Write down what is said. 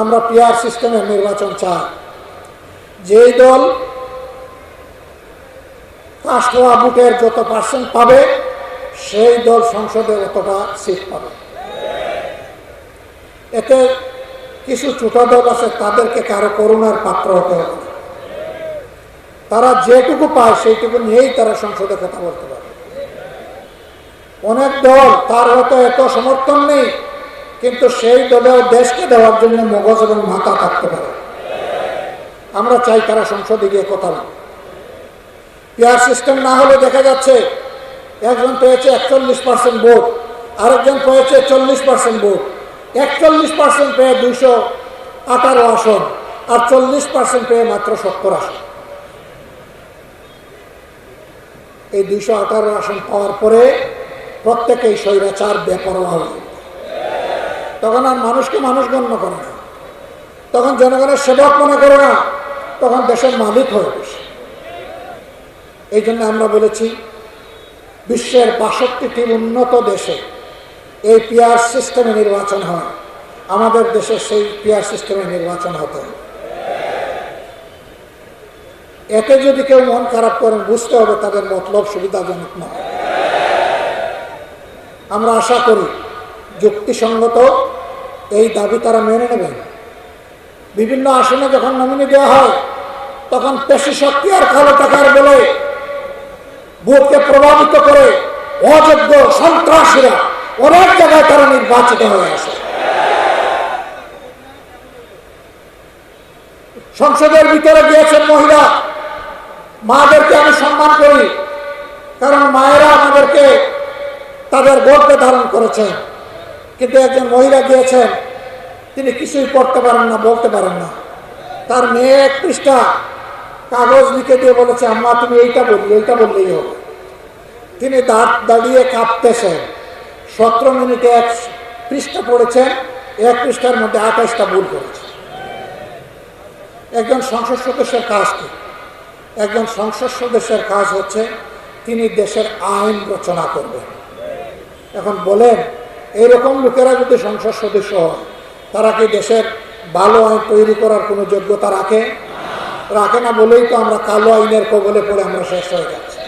আমরা পিয়ার সিস্টেমের নির্বাচন চাই। যেই দল কাস্ট হওয়া ভোটের যত পার্সেন্ট পাবে, সেই দল সংসদে অতটা সিট পাবে। এতে কিছু ছোট দল আছে, তাদেরকে কারও করুণার পাত্র হতে হবে তারা যেটুকু পায়, সেইটুকু নিয়েই তারা সংসদে কথা বলতে পারে। অনেক দল তার হয়তো এত সমর্থন নেই কিন্তু সেই দলেও দেশকে দেওয়ার জন্য মগজ এবং মাথা থাকতে পারে। আমরা চাই তারা সংসদে গিয়ে কথা না পিয়ার সিস্টেম না হলে দেখা যাচ্ছে একজন পেয়েছে একচল্লিশ পার্সেন্ট ভোট, আরেকজন পেয়েছে চল্লিশ পার্সেন্ট ভোট। একচল্লিশ পার্সেন্ট পেয়ে দুইশো আঠারো আসন আর চল্লিশ পার্সেন্ট পেয়ে মাত্র সত্তর আসন। এই দুইশো আঠারো আসন পাওয়ার পরে প্রত্যেকেই স্বৈরাচার, বেপরোয়া হয়ে। তখন আর মানুষকে মানুষ গণ্য করে না। তখন জনগণের সেবক মনে করে না, তখন দেশের মালিক হয়ে বসে। এই জন্য আমরা বলেছি, বিশ্বের বাষট্টিটি উন্নত দেশে এই পিয়ার সিস্টেমে নির্বাচন হয়। আমাদের দেশে সেই পিয়ার সিস্টেমে নির্বাচন হতে হবে। এতে যদি কেউ মন খারাপ করেন বুঝতে হবে তাদের মতলব সুবিধাজনক নয়। আমরা আশা করি, যুক্তিসঙ্গত এই দাবি তারা মেনে নেবেন বিভিন্ন আসনে যখন নমিনি দেওয়া হয়, তখন পেশি শক্তি আর কালো টাকার বলে ভোটকে প্রভাবিত করে অযোগ্য সন্ত্রাসীরা অনেক জায়গায় তারা নির্বাচিত হয়ে আসে। সংসদের ভিতরে গিয়েছেন মহিলা। মাদেরকে আমি সম্মান করি, কারণ মায়েরা আমাদেরকে তাদের গর্বে ধারণ করেছেন। কিন্তু একজন মহিলা গিয়েছেন, তিনি কিছুই পড়তে পারেন না, বলতে পারেন না। তার মেয়ে পৃষ্ঠা কাগজ লিখে দিয়ে বলেছে, আম্মা, তুমি এইটা বললি, এইটা বললেই হবে। তিনি দাঁত দাঁড়িয়ে কাঁপতেছেন। সতেরো মিনিটে এক পৃষ্ঠা পড়েছেন, এক পৃষ্ঠার মধ্যে আঠাশটা ভুল করেছে। একজন সংসদ সদস্যের কাজ কি? একজন সংসদ সদস্যের কাজ হচ্ছে, তিনি দেশের আইন রচনা করবেন। এখন বলেন এইরকম লোকেরা যদি সংসদ সদস্য হয়, তারা কি দেশের ভালো আইন তৈরি করার কোনো যোগ্যতা রাখে? রাখে না বলেই তো আমরা কালো আইনের কবলে পড়ে আমরা শেষ হয়ে যাচ্ছি।